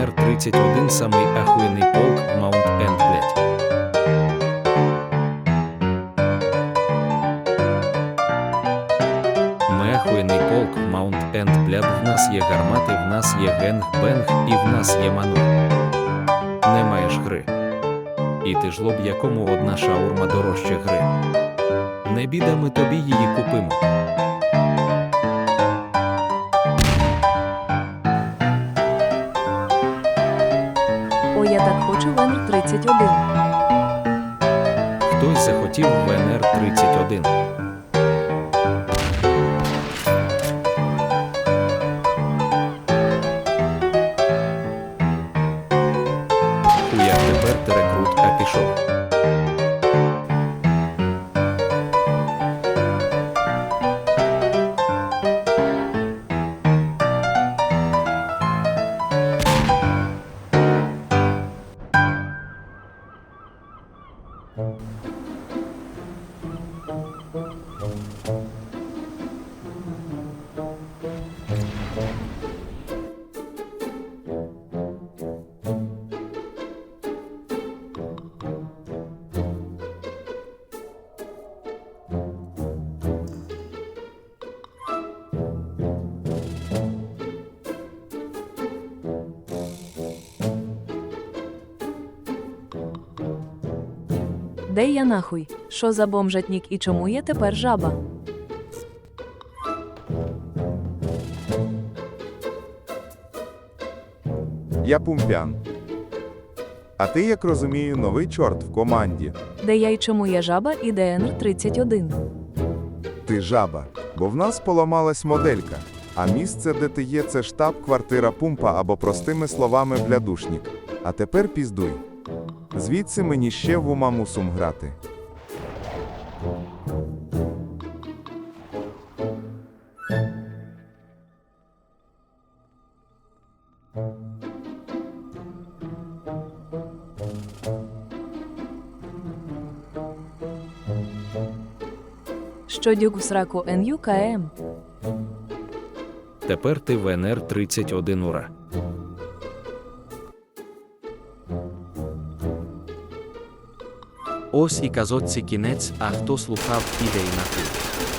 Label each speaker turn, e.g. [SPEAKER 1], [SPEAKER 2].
[SPEAKER 1] 31 самий ахуєнний полк Маунт Енд, блять. Ми ахуєнний полк Маунт Енд, бляб, в нас є гармати, в нас є генг, бенг, і в нас є ману. Не маєш гри. І ти ж лоб, якому одна шаурма дорожче гри. Не біда, ми тобі її купимо.
[SPEAKER 2] Хочу Венер 31.
[SPEAKER 1] Хтось захотів Венер 31. Хуяк тепер терекрут а пішов. Thank you.
[SPEAKER 2] Де я нахуй? Що за бомжатнік і чому я тепер жаба?
[SPEAKER 3] Я Пумпян. А ти, як розумію, новий чорт в команді.
[SPEAKER 2] Де я і чому я жаба і ДНР 31.
[SPEAKER 3] Ти жаба, бо в нас поламалась моделька. А місце, де ти є, це штаб-квартира пумпа або простими словами блядушнік. А тепер піздуй. Звідси мені ще в ума мусум грати.
[SPEAKER 2] Що дюк в сраку НЮКМ?
[SPEAKER 1] Тепер ти ВНР 31 ура.
[SPEAKER 4] Ось і казочці кінець, а хто слухав, іде й на хуй.